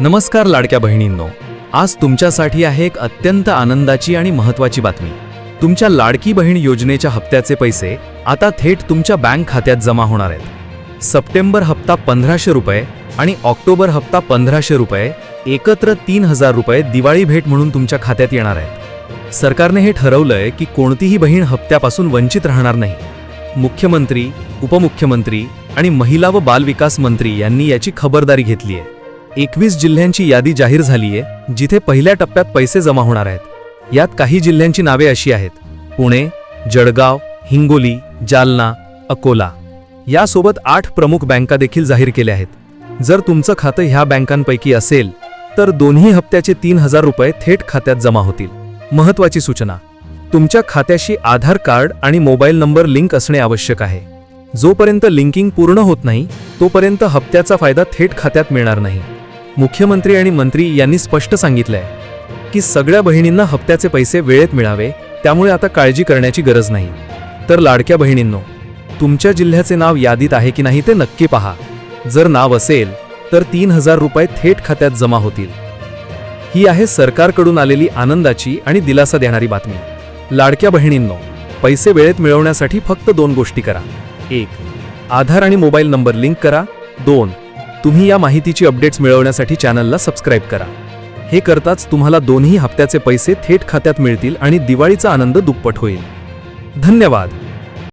नमस्कार लाडक्या बहिणींनो. आज तुमच्यासाठी आहे एक अत्यंत आनंदाची आणि महत्त्वाची बातमी. तुमच्या लाडकी बहीण योजनेच्या हप्त्याचे पैसे आता थेट तुमच्या बँक खात्यात जमा होणार आहेत. सप्टेंबर हप्ता पंधराशे रुपये आणि ऑक्टोबर हप्ता पंधराशे रुपये एकत्र तीन हजार रुपये दिवाळी भेट म्हणून तुमच्या खात्यात येणार आहेत. सरकारने हे ठरवलंय की कोणतीही बहीण हप्त्यापासून वंचित राहणार नाही. मुख्यमंत्री उपमुख्यमंत्री आणि महिला व बालविकास मंत्री यांनी याची खबरदारी घेतली आहे एकवीस जिल्ह्यांची यादी जाहीर झाली आहे जिथे पहिल्या टप्प्यात पैसे जमा होणार आहेत. यात काही जिल्ह्यांची नावे अशी आहेत. पुणे जळगाव हिंगोली जालना अकोला. यासोबत आठ प्रमुख बँका देखील जाहीर केल्या आहेत. जर तुमचं खातं ह्या बँकांपैकी असेल तर दोन्ही हप्त्याचे तीन हजार रुपये थेट खात्यात जमा होतील. महत्वाची सूचना. तुमच्या खात्याशी आधार कार्ड आणि मोबाईल नंबर लिंक असणे आवश्यक आहे. जोपर्यंत लिंकिंग पूर्ण होत नाही तोपर्यंत हप्त्याचा फायदा थेट खात्यात मिळणार नाही. मुख्यमंत्री आणि मंत्री यांनी स्पष्ट सांगितलंय की सगळ्या बहिणींना हप्त्याचे पैसे वेळेत मिळावे त्यामुळे आता काळजी करण्याची गरज नाही. तर लाडक्या बहिणींनो तुमच्या जिल्ह्याचे नाव यादीत आहे की नाही ते नक्की पहा. जर नाव असेल तर तीन हजार रुपये थेट खात्यात जमा होतील. ही आहे सरकारकडून आलेली आनंदाची आणि दिलासा देणारी बातमी. लाडक्या बहिणींनो पैसे वेळेत मिळवण्यासाठी फक्त दोन गोष्टी करा. एक आधार आणि मोबाईल नंबर लिंक करा. दोन तुम्ही या माहितीची अपडेट्स मिळवण्यासाठी चॅनलला सबस्क्राईब करा. हे करताच तुम्हाला दोन्ही हप्त्याचे पैसे थेट खात्यात मिळतील आणि दिवाळीचा आनंद दुप्पट होईल. धन्यवाद!